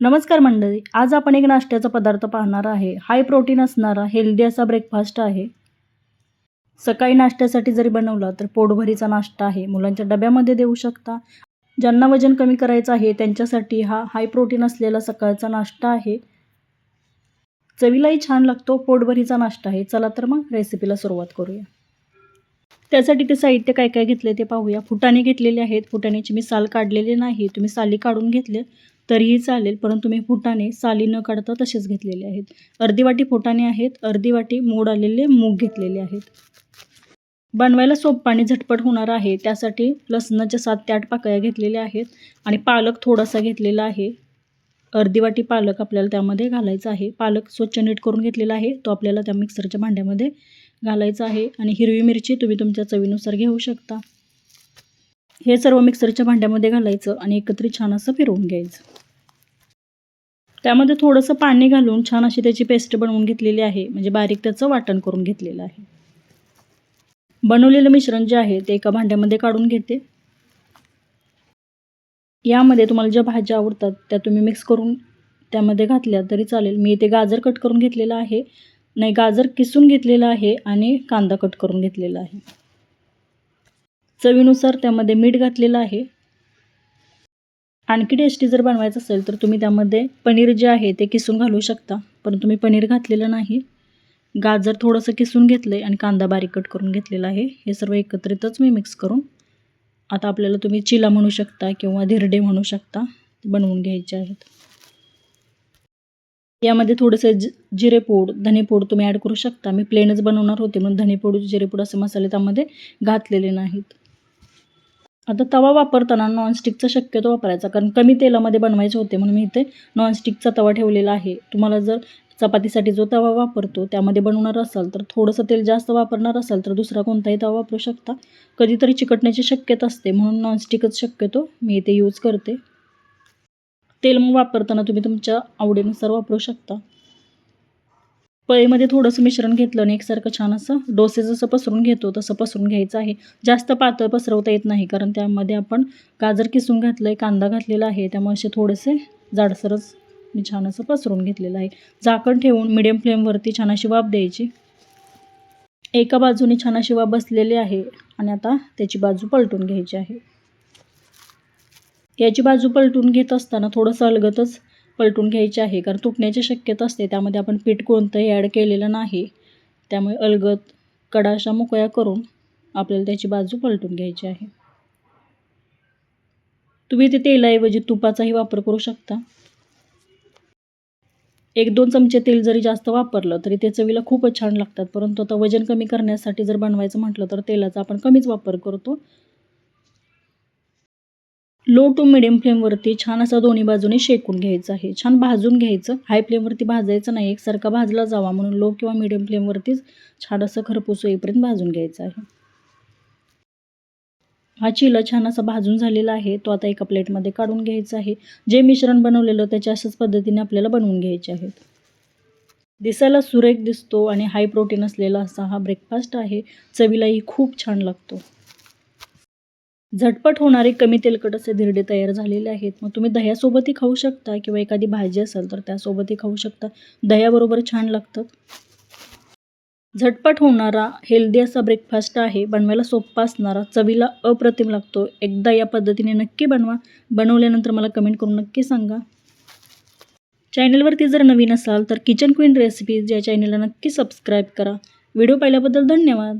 नमस्कार मंडळी आज आपण एक नाश्त्याचा पदार्थ पाहणार आहे. हाय प्रोटीन असणारा हेल्दी असा ब्रेकफास्ट आहे. सकाळी नाश्त्यासाठी जरी बनवला तर पोटभरीचा नाश्ता आहे. मुलांच्या डब्यामध्ये देऊ शकता. ज्यांना वजन कमी करायचं आहे त्यांच्यासाठी हा हाय प्रोटीन असलेला सकाळचा नाश्ता आहे. चवीलाही छान लागतो पोटभरीचा नाश्ता आहे. चला तर मग रेसिपीला सुरुवात करूया. त्यासाठी ते साहित्य काय काय घेतले ते पाहूया. फुटाणे घेतलेले आहेत. फुटाण्याची मी साल काढलेली नाही तुम्ही साली काढून घेतले. तरीही चालेल परंतु मी फुटाणे साली न काढता तसेच घेतलेले आहेत. अर्धी वाटी फुटाणे आहेत अर्धी वाटी मोड आलेले मूग घेतलेले आहेत. बनवायला सोपं आणि झटपट होणार आहे त्यासाठी लसणाच्या सात ते आठ पाकळ्या घेतलेल्या आहेत आणि पालक थोडासा घेतलेला आहे. अर्धी वाटी पालक आपल्याला त्यामध्ये घालायचा आहे. पालक स्वच्छ नीट करून घेतलेला आहे तो आपल्याला त्या मिक्सरच्या भांड्यामध्ये घालायचा आहे. आणि हिरवी मिरची तुम्ही तुमच्या चवीनुसार घेऊ शकता. हे सर्व मिक्सरच्या भांड्यामध्ये घालायचं आणि एकत्रित छान असं फिरवून घ्यायचं. त्यामध्ये थोडंसं पाणी घालून छान अशी त्याची पेस्ट बनवून घेतलेली आहे. म्हणजे बारीक त्याचं वाटण करून घेतलेलं आहे. बनवलेलं मिश्रण जे आहे ते एका भांड्यामध्ये काढून घेते. यामध्ये तुम्हाला ज्या भाज्या आवडतात त्या तुम्ही मिक्स करून त्यामध्ये घातल्या तरी चालेल. मी इथे गाजर कट करून घेतलेलं आहे. नाही गाजर किसून घेतलेलं आहे आणि कांदा कट करून घेतलेला आहे. चवीनुसार त्यामध्ये मीठ घातलेलं आहे. आणखी टेस्टी जर बनवायचं असेल तर तुम्ही त्यामध्ये पनीर जे आहे ते किसून घालू शकता. परंतु मी पनीर घातलेलं नाही. गाजर थोडंसं किसून घेतलं आहे आणि कांदा बारीक कट करून घेतलेला आहे. हे सर्व एकत्रितच मी मिक्स करून आता आपल्याला तुम्ही चिला म्हणू शकता किंवा धिरडे म्हणू शकता बनवून घ्यायचे आहेत. यामध्ये थोडंसं ज जिरेपूड धनेपूड तुम्ही ॲड करू शकता. मी प्लेनच बनवणार होते म्हणून धनेपूड जिरेपूड असे मसाले त्यामध्ये घातलेले नाहीत. आता तवा वापरताना नॉनस्टिकचा शक्यतो वापरायचा कारण कमी तेलामध्ये बनवायचे होते म्हणून मी इथे नॉनस्टिकचा तवा ठेवलेला आहे. तुम्हाला जर चपातीसाठी जो तवा वापरतो त्यामध्ये बनवणार असाल तर थोडंसं तेल जास्त वापरणार असाल तर दुसरा कोणताही तवा वापरू शकता. कधीतरी चिकटण्याची शक्यता असते म्हणून नॉनस्टिकच शक्यतो मी इथे यूज करते. तेल मग वापरताना तुम्ही तुमच्या आवडीनुसार वापरू शकता. पळीमध्ये थोडंसं मिश्रण घेतलं आणि एकसारखं छान असं डोसे जसं पसरून घेतो तसं पसरून घ्यायचं आहे. जास्त पातळ पसरवता येत नाही कारण त्यामध्ये आपण गाजर किसून घातलं आहे कांदा घातलेला आहे. त्यामुळे असे थोडेसे जाडसरच मी छान असं पसरून घेतलेलं आहे. झाकण ठेवून मिडियम फ्लेमवरती छान अशी वाफ द्यायची. एका बाजूने छान अशी वाफ बसलेली आहे आणि आता त्याची बाजू पलटून घ्यायची आहे. याची बाजू पलटून घेत असताना थोडंसं अलगतच पलटून घ्यायची आहे. कारण तुटण्याची शक्यता असते. त्यामध्ये आपण पीठ कोणतंही ॲड केलेलं नाही. त्यामुळे अलगत कडाशा मोकळ्या करून आपल्याला त्याची बाजू पलटून घ्यायची आहे. तुम्ही इथे तेलाऐवजी तुपाचाही वापर करू शकता. एक दोन चमचे तेल जरी जास्त वापरलं तरी ते चवीला खूपच छान लागतात. परंतु आता वजन कमी करण्यासाठी जर बनवायचं म्हटलं तर तेलाचा आपण कमीच वापर करतो. लो टू मिडियम फ्लेमवरती छान असा दोन्ही बाजूने शेकून घ्यायचं आहे. छान भाजून घ्यायचं. हाय फ्लेमवरती भाजायचं नाही. एकसारखा भाजला जावा म्हणून लो किंवा मिडियम फ्लेमवरतीच छान असं खरपूस येईपर्यंत भाजून घ्यायचं आहे. हा चिला छान असा भाजून झालेला आहे. तो आता एका प्लेटमध्ये काढून घ्यायचा आहे. जे मिश्रण बनवलेलं त्याच्या अशाच पद्धतीने आपल्याला बनवून घ्यायचे आहेत. दिसायला सुरेख दिसतो आणि हाय प्रोटीन असलेला असा हा ब्रेकफास्ट आहे. चवीलाही खूप छान लागतो. झटपट होणारे कमी तेलकट असे धिरडे तयार झालेले आहेत. मग तुम्ही दह्यासोबतही खाऊ शकता किंवा एखादी भाजी असेल तर त्यासोबतही खाऊ शकता. दह्याबरोबर छान लागतात झटपट होणारा हेल्दी असा ब्रेकफास्ट आहे. बनवायला सोप्पा असणारा चवीला अप्रतिम लागतो. एकदा या पद्धतीने नक्की बनवा. बनवल्यानंतर मला कमेंट करून नक्की सांगा. चॅनलवरती जर नवीन असाल तर किचन क्वीन रेसिपीज या चॅनलला नक्की सबस्क्राईब करा. व्हिडिओ पाहिल्याबद्दल धन्यवाद.